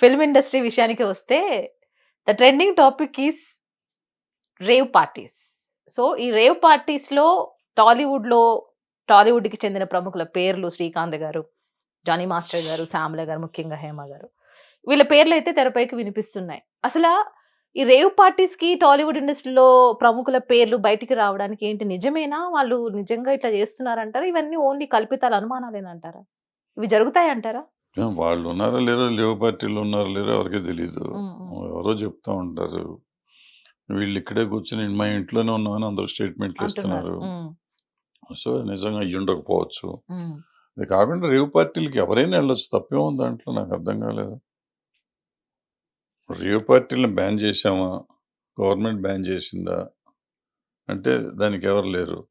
Film industry విషయానికి వస్తే the trending topic is rave parties. So ఈ రేవ్ పార్టీస్లో టాలీవుడ్లో టాలీవుడ్కి చెందిన ప్రముఖుల పేర్లు శ్రీకాంత్ గారు జానీ మాస్టర్ గారు శ్యామల గారు ముఖ్యంగా హేమ గారు. వీళ్ళ పేర్లు అయితే తెరపైకి వినిపిస్తున్నాయి. అసలు ఈ రేవ్ పార్టీస్కి టాలీవుడ్ ఇండస్ట్రీలో ప్రముఖుల పేర్లు బయటికి రావడానికి ఏంటి నిజమేనా? వాళ్ళు నిజంగా ఇట్లా చేస్తున్నారంటారా? ఇవన్నీ ఓన్లీ కల్పితాలు అనుమానాలేనంటారా? ఇవి జరుగుతాయి అంటారా వాళ్ళు ఉన్నారా లేరో లేవు పార్టీలు ఉన్నారా లేరో ఎవరికీ తెలియదు. ఎవరో చెప్తా ఉంటారు. వీళ్ళు ఇక్కడే కూర్చొని మా ఇంట్లోనే ఉన్నామని అందరూ స్టేట్మెంట్లు ఇస్తున్నారు. సో నిజంగా అయ్యి ఉండకపోవచ్చు. ఇది కాకుండా రేవు పార్టీలకి ఎవరైనా వెళ్ళొచ్చు తప్పేముంది దాంట్లో? నాకు అర్థం కాలేదు. రేవు పార్టీలను బ్యాన్ చేసామా గవర్నమెంట్ బ్యాన్ చేసిందా? అంటే దానికి ఎవరు లేరు?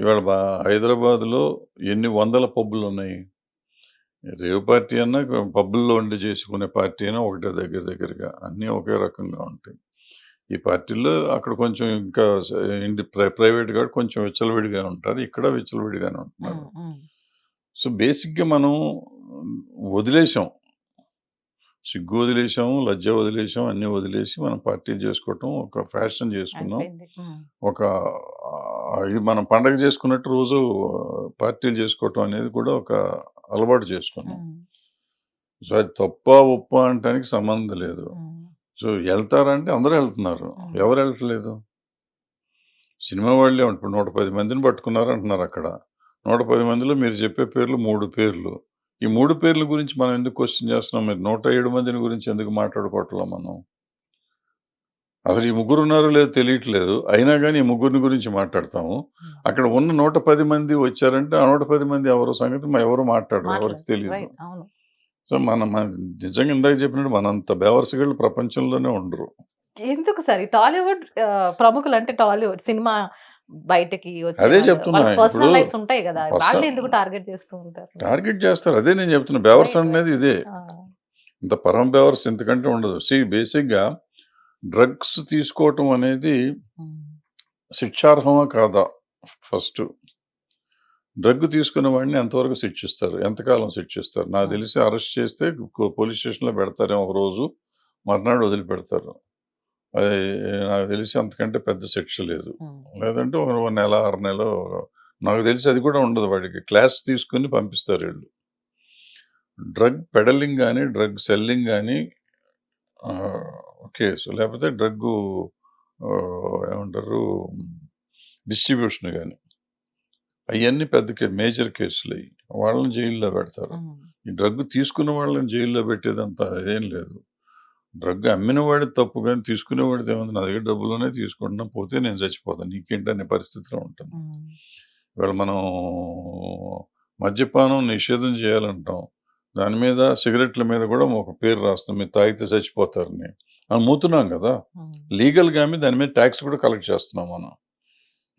ఇవాళ బా హైదరాబాద్లో ఎన్ని వందల పబ్బులు ఉన్నాయి? రేవు పార్టీ అన్నా పబ్బుల్లో ఉండి చేసుకునే పార్టీ అయినా ఒకటే దగ్గర దగ్గరగా అన్నీ ఒకే రకంగా ఉంటాయి. ఈ పార్టీల్లో అక్కడ కొంచెం ఇంకా ఇండి ప్రైవేట్గా కొంచెం విచ్చలవిడిగా ఉంటారు ఇక్కడ విచ్చలవిడిగానే ఉంటున్నారు. సో బేసిక్గా మనం వదిలేసాం. సిగ్గు వదిలేసాము లజ్జ వదిలేసాం అన్నీ వదిలేసి మనం పార్టీలు చేసుకోవటం ఒక ఫ్యాషన్ చేసుకున్నాం. ఒక ఇది మనం పండగ చేసుకున్నట్టు రోజు పార్టీలు చేసుకోవటం అనేది కూడా ఒక అలవాటు చేసుకున్నాం. సో అది తప్ప ఒప్ప అంటానికి సంబంధం లేదు. సో వెళ్తారంటే అందరూ వెళ్తున్నారు. ఎవరు వెళ్ళట్లేదు సినిమా వాళ్ళే ఉంటారు. ఇప్పుడు నూట పది మందిని పట్టుకున్నారు అంటున్నారు అక్కడ. నూట పది మందిలో మీరు చెప్పే పేర్లు మూడు పేర్లు. ఈ మూడు పేర్ల గురించి మనం ఎందుకు క్వశ్చన్ చేస్తున్నాం? మీరు నూట ఏడు మందిని గురించి ఎందుకు మాట్లాడుకోవట్లా మనం? అసలు ఈ ముగ్గురు ఉన్నారో లేదో తెలియట్లేదు. అయినా కానీ ఈ ముగ్గురిని గురించి మాట్లాడతాము. అక్కడ ఉన్న నూట పది మంది వచ్చారంటే ఆ నూట పది మంది ఎవరో సంగతి మా ఎవరు మాట్లాడరు ఎవరికి. తెలియదు సో మన నిజంగా ఇందాక చెప్పినట్టు మనంత బేవర్సగాళ్ళు ప్రపంచంలోనే ఉండరు. ఎందుకు సార్? టాలీవుడ్ ప్రముఖులు అంటే టాలీవుడ్ సినిమా బయటకి అదే చెప్తున్నా, పర్సనల్ లైఫ్స్ ఉంటాయి కదా. ఎందుకు టార్గెట్ చేస్తూ ఉంటారు? టార్గెట్ చేస్తారు. అదే నేను చెప్తున్నా. బేవర్స్ అనేది ఇదే. ఇంత పరం బేవర్స్ ఇంతకంటే ఉండదు. సి బేసిక్గా డ్రగ్స్ తీసుకోవటం అనేది శిక్షార్హమా కాదా? ఫస్ట్ డ్రగ్ తీసుకున్న వాడిని ఎంతవరకు శిక్షిస్తారు? ఎంతకాలం శిక్షిస్తారు? నాకు తెలిసి అరెస్ట్ చేస్తే పోలీస్ స్టేషన్లో పెడతారేమో ఒక రోజు మర్నాడు వదిలిపెడతారు. అది నాకు తెలిసి అంతకంటే పెద్ద శిక్ష లేదు. లేదంటే ఒక నెల ఆరు నెల నాకు తెలిసి అది కూడా ఉండదు వాడికి. క్లాస్ తీసుకుని పంపిస్తారు వీళ్ళు. డ్రగ్ పెడలింగ్ కానీ డ్రగ్ సెల్లింగ్ కానీ కేసు లేకపోతే డ్రగ్ ఏమంటారు? డిస్ట్రిబ్యూషన్ కానీ అవన్నీ పెద్ద మేజర్ కేసులు. అయ్యి వాళ్ళని జైల్లో పెడతారు. ఈ డ్రగ్ తీసుకున్న వాళ్ళని జైల్లో పెట్టేదంత ఇదేం లేదు. డ్రగ్ అమ్మిన వాడి తప్పు కానీ తీసుకునేవాడిది ఏముంది? నా దగ్గర డబ్బులోనే తీసుకుంటున్నా పోతే నేను చచ్చిపోతాను నీకేంటనే పరిస్థితిలో ఉంటాను. ఇవాళ మనం మద్యపానం నిషేధం చేయాలంటాం. దాని మీద సిగరెట్ల మీద కూడా ఒక పేరు రాస్తాం. మీరు తాగితే చచ్చిపోతారని. మనం మూతున్నాం కదా. లీగల్గా దాని మీద ట్యాక్స్ కూడా కలెక్ట్ చేస్తున్నాం మనం.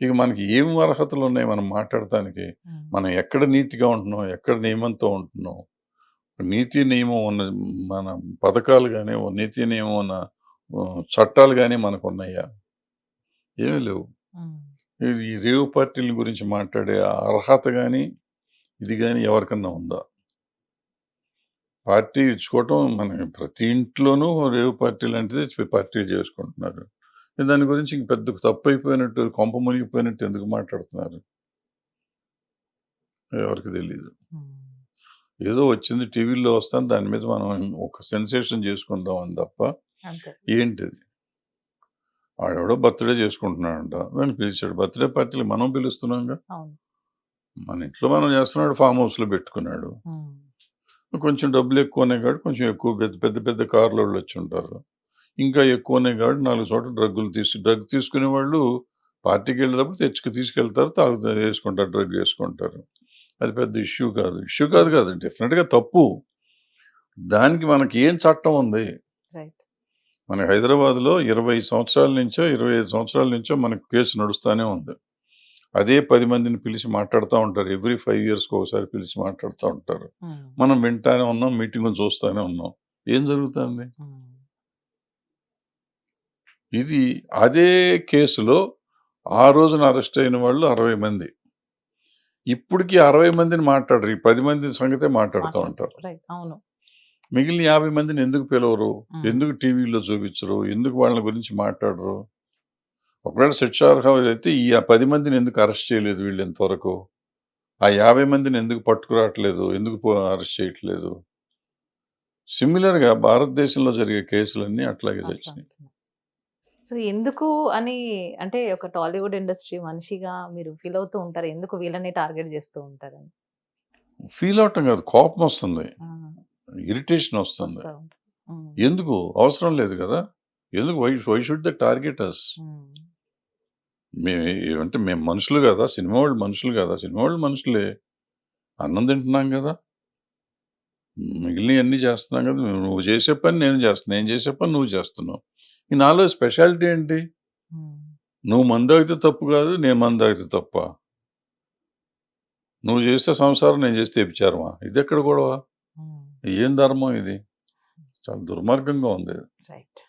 ఇక మనకి ఏం అర్హతలు ఉన్నాయి మనం మాట్లాడటానికి? మనం ఎక్కడ నీతిగా ఉంటున్నాం? ఎక్కడ నియమంతో ఉంటున్నాం? నీతి నియమం ఉన్న మన పథకాలు కానీ నీతి నియమం ఉన్న చట్టాలు కానీ మనకు ఉన్నాయా? ఏమీ లేవు. ఈ- రేవు పార్టీల గురించి మాట్లాడే అర్హత కానీ ఇది కానీ ఎవరికన్నా ఉందా? పార్టీ ఇచ్చుకోవటం మన ప్రతి ఇంట్లోనూ రేవు పార్టీ లాంటిది పార్టీ చేసుకుంటున్నారు. దాని గురించి ఇంక పెద్ద తప్పు అయిపోయినట్టు కొంప మునిగిపోయినట్టు ఎందుకు మాట్లాడుతున్నారు? ఎవరికి తెలియదు. ఏదో వచ్చింది టీవీలో వస్తాను దాని మీద మనం ఒక సెన్సేషన్ చేసుకుందాం అని తప్ప ఏంటిది? ఆడెవడో బర్త్డే చేసుకుంటున్నాడంట దాన్ని పిలిచాడు. బర్త్డే పార్టీలు మనం పిలుస్తున్నాంగా? అవును. మన ఇంట్లో మనం చేస్తున్నాడు ఫామ్ హౌస్లో పెట్టుకున్నాడు. కొంచెం డబ్బులు ఎక్కువనే కాబట్టి కొంచెం ఎక్కువ పెద్ద పెద్ద పెద్ద కార్లు వాళ్ళు వచ్చి ఉంటారు. ఇంకా ఎక్కువనే కాబట్టి నాలుగు చోట్ల డ్రగ్గులు తీసు డ్రగ్ తీసుకునే వాళ్ళు పార్టీకి వెళ్ళేటప్పుడు తెచ్చుకు తీసుకెళ్తారు తాగుతారు వేసుకుంటారు డ్రగ్ వేసుకుంటారు. అది పెద్ద ఇష్యూ కాదు. ఇష్యూ కాదు కాదు డెఫినెట్గా తప్పు. దానికి మనకి ఏం చట్టం ఉంది? మన హైదరాబాద్లో ఇరవై సంవత్సరాల నుంచో ఇరవై ఐదు సంవత్సరాల నుంచో మనకు కేసు నడుస్తూనే ఉంది. అదే పది మందిని పిలిచి మాట్లాడుతూ ఉంటారు. ఎవ్రీ ఫైవ్ ఇయర్స్కి ఒకసారి పిలిచి మాట్లాడుతూ ఉంటారు. మనం వింటానే ఉన్నాం మీటింగ్ చూస్తూనే ఉన్నాం. ఏం జరుగుతుంది? ఇది అదే కేసులో ఆ రోజున అరెస్ట్ అయిన వాళ్ళు అరవై మంది. ఇప్పటికి అరవై మందిని మాట్లాడరు. ఈ పది మంది సంగతే మాట్లాడుతూ ఉంటారు. అవును. మిగిలిన యాభై మందిని ఎందుకు పిలవరు. ఎందుకు టీవీలో చూపించరు? ఎందుకు వాళ్ళ గురించి మాట్లాడరు? ఒకవేళ శిక్షార్హం అయితే ఈ ఆ పది మందిని ఎందుకు అరెస్ట్ చేయలేదు వీళ్ళు ఇంతవరకు? ఆ యాభై మందిని ఎందుకు పట్టుకురావట్లేదు? ఎందుకు అరెస్ట్ చేయట్లేదు? సిమిలర్గా భారతదేశంలో జరిగే కేసులన్నీ అట్లాగే తెచ్చినాయి సో ఎందుకు అని అంటే ఒక టాలీవుడ్ ఇండస్ట్రీ మనిషిగా మీరు ఫీల్ అవుతూ ఉంటారు? ఎందుకు వీళ్ళని టార్గెట్ చేస్తూ ఉంటారని? ఫీల్ అవటం కాదు కోపం వస్తుంది. ఇరిటేషన్ వస్తుంది. ఉంటారు. ఎందుకు? అవసరం లేదు కదా? ఎందుకు? Why why should the target us మేము అంటే మేము మనుషులు కదా సినిమా వాళ్ళు మనుషులు కదా సినిమా వాళ్ళు మనుషులే. అన్నం తింటున్నాం కదా. మిగిలిన అన్నీ చేస్తున్నాం కదా నువ్వు- చేసే పని నేను చేస్తున్నా నేను చేసే పని నువ్వు చేస్తున్నావు. ఈ నాలో స్పెషాలిటీ ఏంటి. నువ్వు మందు అయితే తప్పు కాదు నేను మందు అయితే తప్ప. నువ్వు చేస్తే సంసారం నేను చేస్తే వ్యభిచారమా? ఇది ఎక్కడ గొడవ? ఏం ధర్మం ఇది? చాలా దుర్మార్గంగా ఉంది. రైట్.